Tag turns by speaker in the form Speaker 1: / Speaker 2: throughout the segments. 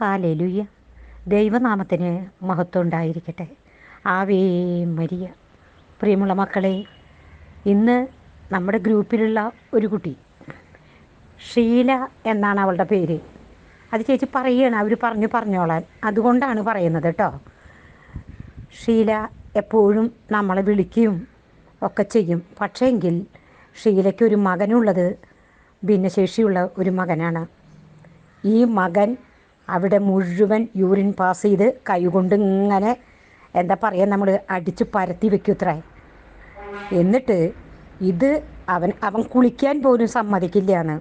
Speaker 1: Hallelujah ദൈവനാമത്തിന് മഹത്വം ഉണ്ടായിരിക്കട്ടെ. ആവേ മരിയ. പ്രിയമുള്ള മക്കളെ ഇന്ന് നമ്മുടെ ഗ്രൂപ്പിലുള്ള ഒരു കുട്ടി ഷീല എന്നാണ് അവളുടെ പേര്. അത് ചേച്ചി പറയുകയാണ് അവർ പറഞ്ഞു പറഞ്ഞോളാൻ. അതുകൊണ്ടാണ് പറയുന്നത് കേട്ടോ. ഷീല എപ്പോഴും നമ്മളെ വിളിക്കുകയും ഒക്കെ ചെയ്യും. പക്ഷേങ്കിൽ ഷീലയ്ക്ക് ഒരു മകനുള്ളത് ഭിന്നശേഷിയുള്ള ഒരു മകനാണ്. ഈ മകൻ അവിടെ മുഴുവൻ യൂറിൻ പാസ് ചെയ്ത് കൈകൊണ്ട് ഇങ്ങനെ എന്താ പറയുക നമ്മൾ അടിച്ച് പരത്തി വെക്കുത്രേ എന്നിട്ട് ഇത് അവൻ അവൻ കുളിക്കാൻ പോലും സമ്മതിക്കില്ല എന്ന്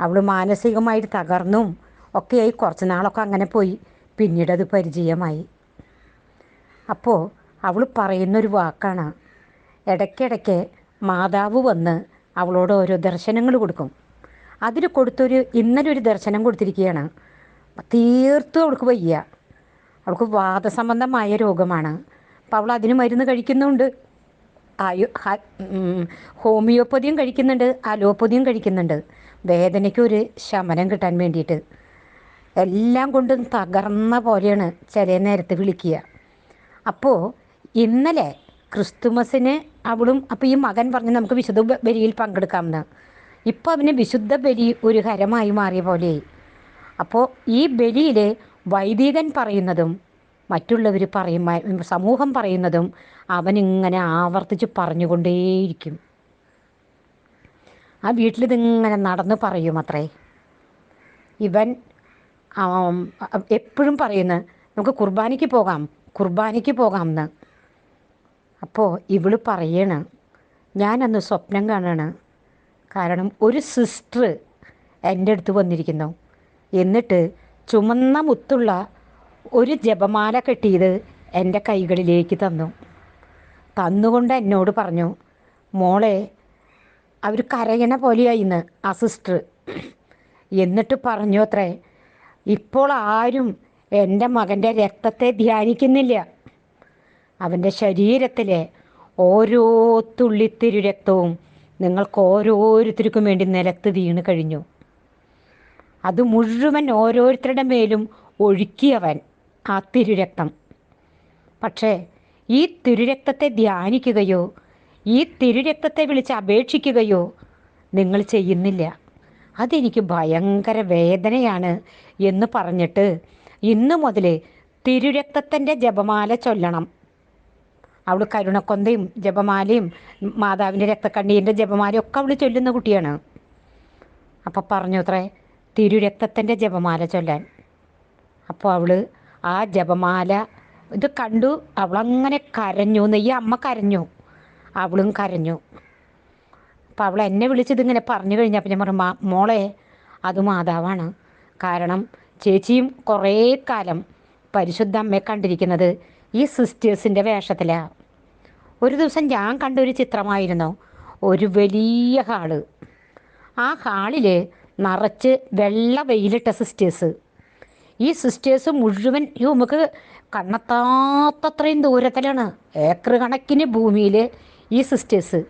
Speaker 1: അവൾ മാനസികമായിട്ട് തകർന്നും ഒക്കെയായി. കുറച്ച് നാളൊക്കെ അങ്ങനെ പോയി. പിന്നീട് അത് പരിചയമായി. അപ്പോൾ അവൾ പറയുന്നൊരു വാക്കാണ്. ഇടയ്ക്കിടയ്ക്ക് മാതാവ് വന്ന് അവളോട് ഓരോ ദർശനങ്ങൾ കൊടുക്കും. അതിൽ കൊടുത്തൊരു ഇന്നലെ ഒരു ദർശനം കൊടുത്തിരിക്കുകയാണ്. തീർത്തും അവൾക്ക് വയ്യ. അവൾക്ക് വാദസംബന്ധമായ രോഗമാണ്. അപ്പോൾ അവൾ അതിന് മരുന്ന് കഴിക്കുന്നുണ്ട്. ആയു ഹോമിയോപ്പതിയും കഴിക്കുന്നുണ്ട് അലോപ്പതിയും കഴിക്കുന്നുണ്ട്. വേദനയ്ക്ക് ഒരു ശമനം കിട്ടാൻ വേണ്ടിയിട്ട്. എല്ലാം കൊണ്ടും തകർന്ന പോലെയാണ് ചില നേരത്ത് വിളിക്കുക. അപ്പോൾ ഇന്നലെ ക്രിസ്തുമസിന് അവളും അപ്പോൾ ഈ മകൻ പറഞ്ഞ് നമുക്ക് വിശുദ്ധ ബലിയിൽ പങ്കെടുക്കാമെന്ന്. ഇപ്പോൾ അവന് വിശുദ്ധ ബലി ഒരു ഹരമായി മാറിയ പോലെയായി. അപ്പോൾ ഈ ബലിയിൽ വൈദികൻ പറയുന്നതും മറ്റുള്ളവർ പറയും സമൂഹം പറയുന്നതും അവനിങ്ങനെ ആവർത്തിച്ച് പറഞ്ഞുകൊണ്ടേയിരിക്കും. ആ വീട്ടിലിതിങ്ങനെ നടന്ന് പറയും അത്രേ. ഇവൻ എപ്പോഴും പറയുന്നു നമുക്ക് കുർബാനയ്ക്ക് പോകാം കുർബാനയ്ക്ക് പോകാം എന്ന് അപ്പോൾ ഇവൾ പറയണ് ഞാനന്ന് സ്വപ്നം കാണാണ്. കാരണം ഒരു സിസ്റ്റർ എന്റെ അടുത്ത് വന്നിരിക്കുന്നു. എന്നിട്ട് ചുമന്ന മുത്തുള്ള ഒരു ജപമാല കെട്ടിയത് എന്റെ കൈകളിലേക്ക് തന്നു. തന്നുകൊണ്ട് എന്നോട് പറഞ്ഞു മോളെ അവർ കരയണ പോലെയായിന്ന് ആ സിസ്റ്റർ. എന്നിട്ട് പറഞ്ഞു അത്രേ ഇപ്പോൾ ആരും എന്റെ മകന്റെ രക്തത്തെ ധ്യാനിക്കുന്നില്ല. അവന്റെ ശരീരത്തിലെ ഓരോ തുള്ളിത്തിരു രക്തവും നിങ്ങൾക്ക് ഓരോരുത്തർക്കും വേണ്ടി നിലത്ത് വീണ് കഴിഞ്ഞു. അത് മുഴുവൻ ഓരോരുത്തരുടെ മേലും ഒഴുക്കിയവൻ ആ തിരുരക്തം. പക്ഷേ ഈ തിരുരക്തത്തെ ധ്യാനിക്കുകയോ ഈ തിരുരക്തത്തെ വിളിച്ച് അപേക്ഷിക്കുകയോ നിങ്ങൾ ചെയ്യുന്നില്ല. അതെനിക്ക് ഭയങ്കര വേദനയാണ് എന്ന് പറഞ്ഞിട്ട് ഇന്നു മുതൽ തിരുരക്തത്തിന്റെ ജപമാല ചൊല്ലണം. അവൾ കരുണക്കൊന്തയും ജപമാലയും മാതാവിന്റെ രക്തക്കണ്ണീരിന്റെ ജപമാലയും ഒക്കെ അവൾ ചൊല്ലുന്ന കുട്ടിയാണ്. അപ്പം പറഞ്ഞു അത്രേ തിരുരക്തത്തിന്റെ ജപമാല ചൊല്ലാൻ. അപ്പോൾ അവൾ ആ ജപമാല ഇത് കണ്ടു. അവളങ്ങനെ കരഞ്ഞു. നെയ്യ അമ്മ കരഞ്ഞു. അവളും കരഞ്ഞു. അപ്പം അവൾ എന്നെ വിളിച്ചത് ഇങ്ങനെ പറഞ്ഞു കഴിഞ്ഞപ്പോൾ ഞാൻ പറഞ്ഞു "മാ- മോളെ അത് മാതാവാണ്. കാരണം ചേച്ചിയും കുറേ കാലം പരിശുദ്ധ അമ്മയെ കണ്ടിരിക്കുന്നത് ഈ സിസ്റ്റേഴ്സിന്റെ വേഷത്തിലാണ് ഒരു ദിവസം ഞാൻ കണ്ട ഒരു ചിത്രമായിരുന്നു. ഒരു വലിയ ഹാൾ. ആ ഹാളിൽ നിറച്ച് വെള്ള വെയിലിട്ട സിസ്റ്റേഴ്സ് ഈ സിസ്റ്റേഴ്സ് മുഴുവൻ ഈ നമുക്ക് കണ്ണെത്താത്തത്രയും ദൂരത്തിലാണ്. ഏക്കർ കണക്കിന് ഭൂമിയിൽ ഈ സിസ്റ്റേഴ്സ്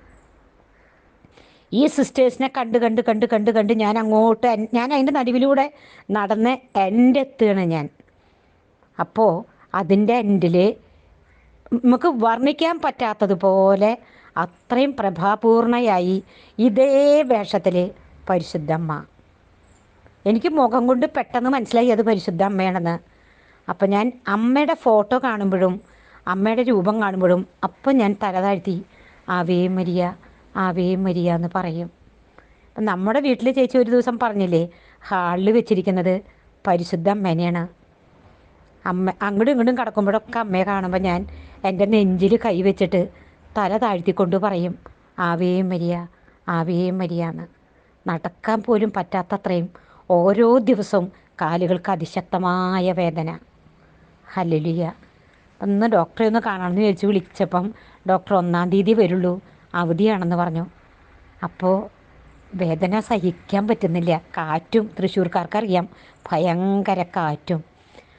Speaker 1: ഈ സിസ്റ്റേഴ്സിനെ കണ്ട് കണ്ട് കണ്ട് കണ്ട് കണ്ട് ഞാൻ അങ്ങോട്ട് ഞാൻ അതിന്റെ നടുവിലൂടെ നടന്ന് എന്റെ എത്തുകയാണ് ഞാൻ. അപ്പോൾ അതിന്റെ എൻഡിൽ നമുക്ക് വർണിക്കാൻ പറ്റാത്തതുപോലെ അത്രയും പ്രഭാപൂർണയായി ഇതേ വേഷത്തിൽ പരിശുദ്ധമ്മ. എനിക്ക് മുഖം കൊണ്ട് പെട്ടെന്ന് മനസ്സിലായി അത് പരിശുദ്ധ അമ്മയാണെന്ന്. അപ്പം ഞാൻ അമ്മയുടെ ഫോട്ടോ കാണുമ്പോഴും അമ്മയുടെ രൂപം കാണുമ്പോഴും അപ്പം ഞാൻ തല താഴ്ത്തി ആവേ മരിയ ആവേ മരിയ എന്ന് പറയും. അപ്പം നമ്മുടെ വീട്ടിൽ ചേച്ചി ഒരു ദിവസം പറഞ്ഞില്ലേ ഹാളിൽ വെച്ചിരിക്കുന്നത് പരിശുദ്ധ അമ്മേനെയാണ്. അമ്മ അങ്ങോട്ടും ഇങ്ങോട്ടും കിടക്കുമ്പോഴൊക്കെ അമ്മയെ കാണുമ്പോൾ ഞാൻ എന്റെ നെഞ്ചിൽ കൈ വെച്ചിട്ട് തല താഴ്ത്തിക്കൊണ്ട് പറയും ആവേ മരിയ ആവേ മരിയ എന്ന്. നടക്കാൻ പോലും പറ്റാത്തത്രയും ഓരോ ദിവസവും കാലുകൾക്ക് അതിശക്തമായ വേദന. ഹല്ലേലൂയ. ഒന്ന് ഡോക്ടറെ ഒന്ന് കാണണമെന്ന് ചോദിച്ച് വിളിച്ചപ്പം ഡോക്ടർ ഒന്നാം തീയതി വരുള്ളൂ. അവധിയാണെന്ന് പറഞ്ഞു. അപ്പോൾ വേദന സഹിക്കാൻ പറ്റുന്നില്ല. കാറ്റും തൃശ്ശൂർക്കാർക്കറിയാം. ഭയങ്കര കാറ്റും.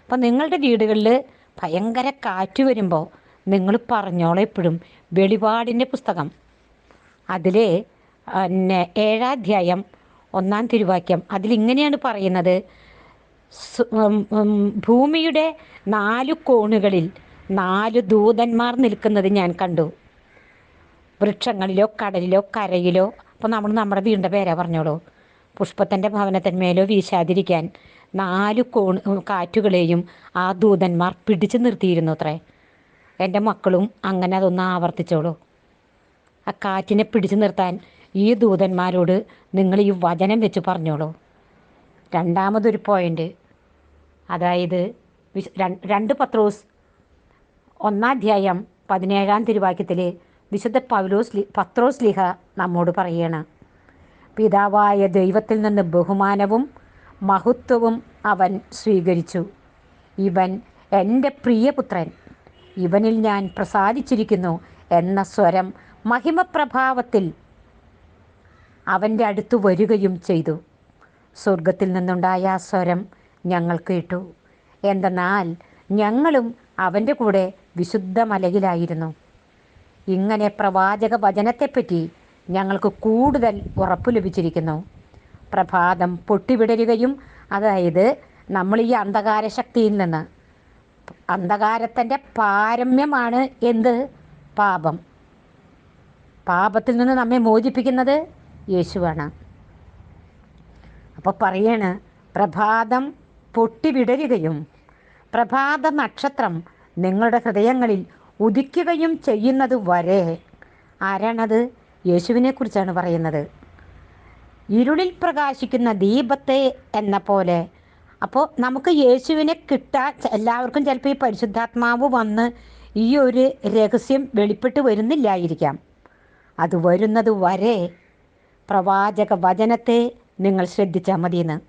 Speaker 1: അപ്പം നിങ്ങളുടെ വീടുകളിൽ ഭയങ്കര കാറ്റ് വരുമ്പോൾ നിങ്ങൾ പറഞ്ഞോളെ എപ്പോഴും. വെളിപാടിന്റെ പുസ്തകം. അതിലെ പിന്നെ ഏഴാധ്യായം ഒന്നാം തിരുവാക്യം. അതിലിങ്ങനെയാണ് പറയുന്നത്. ഭൂമിയുടെ നാലു കോണുകളിൽ നാല് ദൂതന്മാർ നിൽക്കുന്നത് ഞാൻ കണ്ടു. വൃക്ഷങ്ങളിലോ കടലിലോ കരയിലോ അപ്പോൾ നമ്മൾ നമ്മുടെ വീടിന്റെ പേരാ പറഞ്ഞോളൂ. പുഷ്പത്തിന്റെ ഭവനത്തിന്മേലോ വീശാതിരിക്കാൻ നാല് കോൺ കാറ്റുകളെയും ആ ദൂതന്മാർ പിടിച്ചു നിർത്തിയിരുന്നു അത്രേ. എന്റെ മക്കളും അങ്ങനെ അതൊന്ന് ആവർത്തിച്ചോളൂ. ആ കാറ്റിനെ പിടിച്ചു നിർത്താൻ ഈ ദൂതന്മാരോട് നിങ്ങൾ ഈ വചനം വെച്ച് പറഞ്ഞോളൂ. രണ്ടാമതൊരു പോയിന്റ് അതായത് രണ്ട് പത്രോസ് ഒന്നാധ്യായം പതിനേഴാം തിരുവാക്യത്തിൽ വിശുദ്ധ പൗലോസ് പത്രോസ് ലിഹ നമ്മോട് പറയണം. പിതാവായ ദൈവത്തിൽ നിന്ന് ബഹുമാനവും മഹത്വവും അവൻ സ്വീകരിച്ചു. ഇവൻ എന്റെ പ്രിയപുത്രൻ. ഇവനിൽ ഞാൻ പ്രസാദിച്ചിരിക്കുന്നു എന്ന സ്വരം മഹിമപ്രഭാവത്തിൽ അവന്റെ അടുത്ത് വരികയും ചെയ്തു. സ്വർഗത്തിൽ നിന്നുണ്ടായ ആ സ്വരം ഞങ്ങൾ കേട്ടു. എന്തെന്നാൽ ഞങ്ങളും അവന്റെ കൂടെ വിശുദ്ധ മലയിലായിരുന്നു ഇങ്ങനെ പ്രവാചക വചനത്തെപ്പറ്റി ഞങ്ങൾക്ക് കൂടുതൽ ഉറപ്പ് ലഭിച്ചിരിക്കുന്നു. പ്രഭാതം പൊട്ടിവിടരുകയും അതായത് നമ്മൾ ഈ അന്ധകാര ശക്തിയിൽ നിന്ന്. അന്ധകാരത്തിന്റെ പാരമ്യമാണ് എന്ത്? പാപം. പാപത്തിൽ നിന്ന് നമ്മെ മോചിപ്പിക്കുന്നത് യേശുവാണ്. അപ്പോൾ പറയാണ് പ്രഭാതം പൊട്ടിവിടരുകയും പ്രഭാത നക്ഷത്രം നിങ്ങളുടെ ഹൃദയങ്ങളിൽ ഉദിക്കുകയും ചെയ്യുന്നത് വരെ ആരാണത്? യേശുവിനെക്കുറിച്ചാണ് പറയുന്നത്. ഇരുളിൽ പ്രകാശിക്കുന്ന ദീപത്തെ എന്ന പോലെ. അപ്പോൾ നമുക്ക് യേശുവിനെ കിട്ടാൻ എല്ലാവർക്കും ചിലപ്പോൾ ഈ പരിശുദ്ധാത്മാവ് വന്ന് ഈ ഒരു രഹസ്യം വെളിപ്പെട്ട് വരുന്നില്ലായിരിക്കാം. അത് വരുന്നത് വരെ പ്രവാചക വചനത്തെ നിങ്ങൾ ശ്രദ്ധിച്ചാൽ മതിയെന്ന്.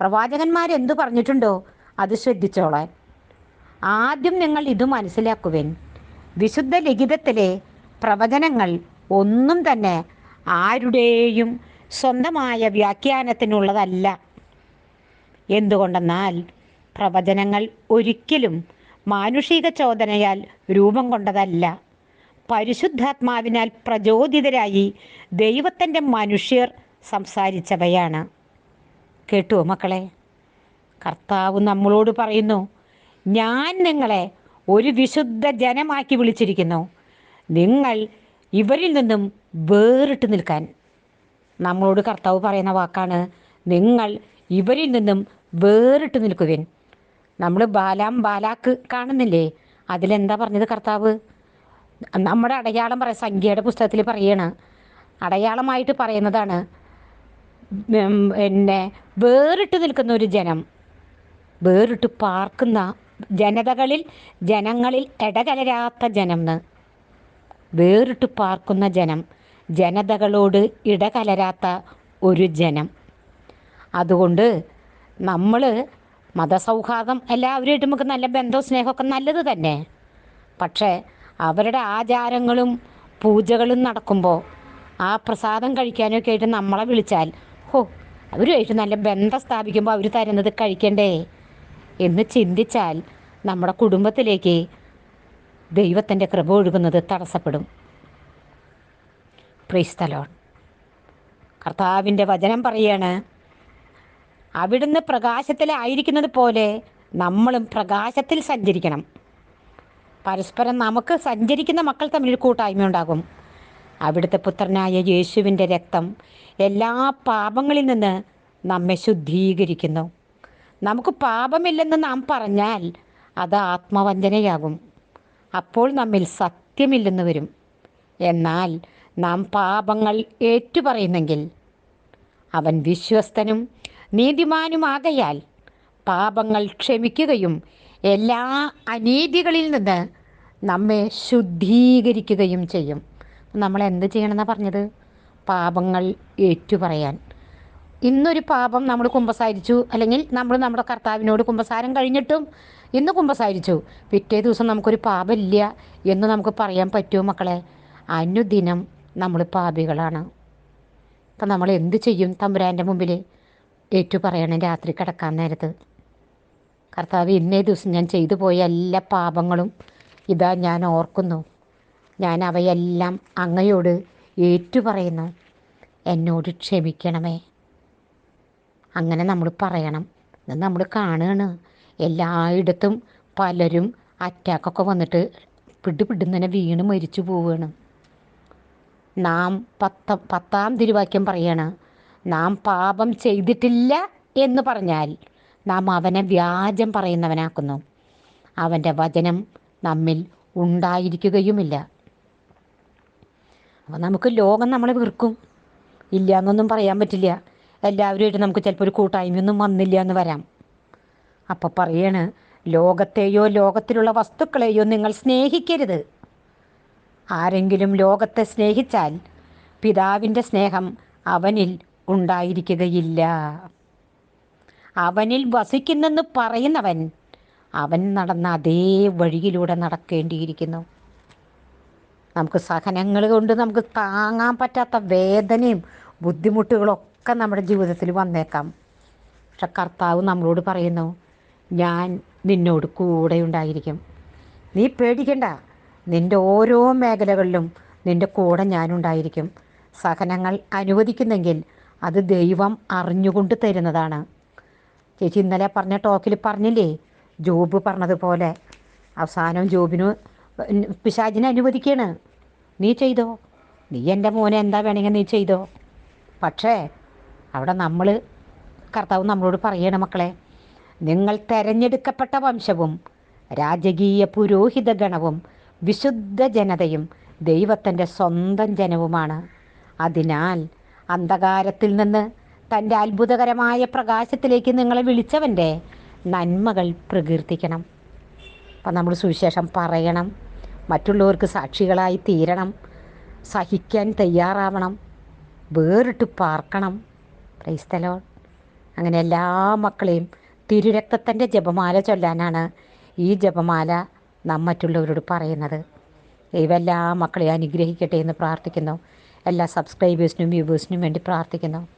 Speaker 1: പ്രവാചകന്മാരെന്തു പറഞ്ഞിട്ടുണ്ടോ അത് ശ്രദ്ധിച്ചോളാൻ. ആദ്യം നിങ്ങൾ ഇത് മനസ്സിലാക്കുവേൻ. വിശുദ്ധ ലിഖിതത്തിലെ പ്രവചനങ്ങൾ ഒന്നും തന്നെ ആരുടെയും സ്വന്തമായ വ്യാഖ്യാനത്തിനുള്ളതല്ല. എന്തുകൊണ്ടെന്നാൽ പ്രവചനങ്ങൾ ഒരിക്കലും മാനുഷിക ചോദനയാൽ രൂപം കൊണ്ടതല്ല. പരിശുദ്ധാത്മാവിനാൽ പ്രചോദിതരായി ദൈവത്തിന്റെ മനുഷ്യർ സംസാരിച്ചവയാണ്. കേട്ടുവോ മക്കളെ? കർത്താവ് നമ്മളോട് പറയുന്നു ഞാൻ നിങ്ങളെ ഒരു വിശുദ്ധ ജനമാക്കി വിളിച്ചിരിക്കുന്നു. നിങ്ങൾ ഇവരിൽ നിന്നും വേറിട്ട് നിൽക്കാൻ. നമ്മളോട് കർത്താവ് പറയുന്ന വാക്കാണ് നിങ്ങൾ ഇവരിൽ നിന്നും വേറിട്ട് നിൽക്കുവിൻ. നമ്മൾ ബാലാം ബാലാക്ക് കാണുന്നില്ലേ? അതിലെന്താ പറഞ്ഞത് കർത്താവ്? നമ്മുടെ അടയാളം പറയാം സംഖ്യയുടെ പുസ്തകത്തിൽ പറയണ. അടയാളമായിട്ട് പറയുന്നതാണ് പിന്നെ വേറിട്ട് നിൽക്കുന്ന ഒരു ജനം വേറിട്ട് പാർക്കുന്ന ജനതകളിൽ ജനങ്ങളിൽ ഇടകലരാത്ത ജനം വേറിട്ട് പാർക്കുന്ന ജനം ജനതകളോട് ഇടകലരാത്ത ഒരു ജനം. അതുകൊണ്ട് നമ്മൾ മതസൗഹാർദ്ദം എല്ലാവരുമായിട്ട് നമുക്ക് നല്ല ബന്ധവും സ്നേഹമൊക്കെ നല്ലത് തന്നെ. പക്ഷേ അവരുടെ ആചാരങ്ങളും പൂജകളും നടക്കുമ്പോൾ ആ പ്രസാദം കഴിക്കാനൊക്കെ ആയിട്ട് നമ്മളെ വിളിച്ചാൽ ഹോ അവരുമായിട്ട് നല്ല ബന്ധം സ്ഥാപിക്കുമ്പോൾ അവർ തരുന്നത് കഴിക്കണ്ടേ? എന്ന് ചിന്തിച്ചാൽ നമ്മുടെ കുടുംബത്തിലേക്ക് ദൈവത്തിന്റെ കൃപ ഒഴുകുന്നത് തടസ്സപ്പെടും. പ്രീസ്തലോൺ കർത്താവിന്റെ വചനം പറയാണ് അവിടുന്ന് പ്രകാശത്തിലായിരിക്കുന്നത് പോലെ നമ്മളും പ്രകാശത്തിൽ സഞ്ചരിക്കണം. പരസ്പരം നമുക്ക് സഞ്ചരിക്കുന്ന മക്കൾ തമ്മിൽ കൂട്ടായ്മ ഉണ്ടാകും. അവിടുത്തെ പുത്രനായ യേശുവിന്റെ രക്തം എല്ലാ പാപങ്ങളിൽ നിന്ന് നമ്മെ ശുദ്ധീകരിക്കുന്നു. നമുക്ക് പാപമില്ലെന്ന് നാം പറഞ്ഞാൽ അത് ആത്മവഞ്ചനയാകും. അപ്പോൾ നമ്മിൽ സത്യമില്ലെന്ന് വരും. എന്നാൽ നാം പാപങ്ങൾ ഏറ്റുപറയുന്നെങ്കിൽ അവൻ വിശ്വസ്തനും നീതിമാനുമാകയാൽ പാപങ്ങൾ ക്ഷമിക്കുകയും എല്ലാ അനീതികളിൽ നിന്ന് നമ്മെ ശുദ്ധീകരിക്കുകയും ചെയ്യും. നമ്മൾ എന്ത് ചെയ്യണമെന്നാണ് പറഞ്ഞത്? പാപങ്ങൾ ഏറ്റുപറയാൻ. ഇന്നൊരു പാപം നമ്മൾ കുമ്പസാരിച്ചു. അല്ലെങ്കിൽ നമ്മൾ നമ്മുടെ കർത്താവിനോട് കുമ്പസാരം കഴിഞ്ഞിട്ടും ഇന്ന് കുമ്പസാരിച്ചു. പിറ്റേ ദിവസം നമുക്കൊരു പാപമില്ല എന്ന് നമുക്ക് പറയാൻ പറ്റുമോ മക്കളെ? അനുദിനം നമ്മൾ പാപികളാണ്. അപ്പം നമ്മൾ എന്ത് ചെയ്യും തമ്പുരാന്റെ മുമ്പിൽ? ഏറ്റു പറയണം രാത്രി കിടക്കാൻ നേരത്ത്. കർത്താവ് ഇന്നേ ദിവസം ഞാൻ ചെയ്തു പോയ എല്ലാ പാപങ്ങളും ഇതാ ഞാൻ ഓർക്കുന്നു. ഞാൻ അവയെല്ലാം അങ്ങയോട് ഏറ്റുപറയുന്നു. എന്നോട് ക്ഷമിക്കണമേ. അങ്ങനെ നമ്മൾ പറയണം. ഇത് നമ്മൾ കാണുകയാണ് എല്ലായിടത്തും പലരും അറ്റാക്കൊക്കെ വന്നിട്ട് പിടിപിടുന്നതിനെ വീണ് മരിച്ചു പോവുകയാണ് നാം പത്ത പത്താം തിരുവാക്യം പറയാണ് നാം പാപം ചെയ്തിട്ടില്ല എന്ന് പറഞ്ഞാൽ നാം അവനെ വ്യാജം പറയുന്നവനാക്കുന്നു. അവന്റെ വചനം നമ്മിൽ ഉണ്ടായിരിക്കുകയുമില്ല. അപ്പോൾ നമുക്ക് ലോകം നമ്മളെ വെറുക്കും. ഇല്ല എന്നൊന്നും പറയാൻ പറ്റില്ല. എല്ലാവരുമായിട്ട് നമുക്ക് ചിലപ്പോൾ ഒരു കൂട്ടായ്മയൊന്നും വന്നില്ല എന്ന് വരാം. അപ്പോൾ പറയാണ് ലോകത്തെയോ ലോകത്തിലുള്ള വസ്തുക്കളെയോ നിങ്ങൾ സ്നേഹിക്കരുത്. ആരെങ്കിലും ലോകത്തെ സ്നേഹിച്ചാൽ പിതാവിന്റെ സ്നേഹം അവനിൽ ഉണ്ടായിരിക്കുകയില്ല. അവനിൽ വസിക്കുന്നെന്ന് പറയുന്നവൻ അവൻ നടന്ന അതേ വഴിയിലൂടെ നടക്കേണ്ടിയിരിക്കുന്നു. നമുക്ക് സഹനങ്ങൾ കൊണ്ട് നമുക്ക് താങ്ങാൻ പറ്റാത്ത വേദനയും ബുദ്ധിമുട്ടുകളൊക്കെ നമ്മുടെ ജീവിതത്തിൽ വന്നേക്കാം. പക്ഷെ കർത്താവ് നമ്മളോട് പറയുന്നു ഞാൻ നിന്നോട് കൂടെ ഉണ്ടായിരിക്കും. നീ പേടിക്കണ്ട. നിന്റെ ഓരോ മേഖലകളിലും നിന്റെ കൂടെ ഞാനുണ്ടായിരിക്കും സഹനങ്ങൾ അനുവദിക്കുന്നെങ്കിൽ അത് ദൈവം അറിഞ്ഞുകൊണ്ട് തരുന്നതാണ്. ചേച്ചി ഇന്നലെ പറഞ്ഞ ടോക്കിൽ പറഞ്ഞില്ലേ? ജോബ് പറഞ്ഞതുപോലെ. അവസാനം ജോബിന് പിശാചിനെ അനുവദിക്കുകയാണ് നീ ചെയ്തോ? നീ എന്റെ മോനെ എന്താ വേണമെങ്കിൽ നീ ചെയ്തോ? പക്ഷേ അവിടെ നമ്മൾ കർത്താവ് നമ്മളോട് പറയണ മക്കളെ നിങ്ങൾ തെരഞ്ഞെടുക്കപ്പെട്ട വംശവും രാജകീയ പുരോഹിത ഗണവും വിശുദ്ധ ജനതയും ദൈവത്തിന്റെ സ്വന്തം ജനവുമാണ്. അതിനാൽ അന്ധകാരത്തിൽ നിന്ന് തന്റെ അത്ഭുതകരമായ പ്രകാശത്തിലേക്ക് നിങ്ങളെ വിളിച്ചവന്റെ നന്മകൾ പ്രകീർത്തിക്കണം. അപ്പം നമ്മൾ സുവിശേഷം പറയണം. മറ്റുള്ളവർക്ക് സാക്ഷികളായി തീരണം. സഹിക്കാൻ തയ്യാറാവണം. വേറിട്ട് പാർക്കണം. ക്രൈസ്തലോ അങ്ങനെ എല്ലാ മക്കളെയും തിരുരക്തത്തിന്റെ ജപമാല ചൊല്ലാനാണ് ഈ ജപമാല നാം മറ്റുള്ളവരോട് പറയുന്നത്. ദൈവമെല്ലാ മക്കളെ അനുഗ്രഹിക്കട്ടെ എന്ന് പ്രാർത്ഥിക്കുന്നു. എല്ലാ സബ്സ്ക്രൈബേഴ്സിനും വ്യൂവേഴ്സിനും വേണ്ടി പ്രാർത്ഥിക്കുന്നു.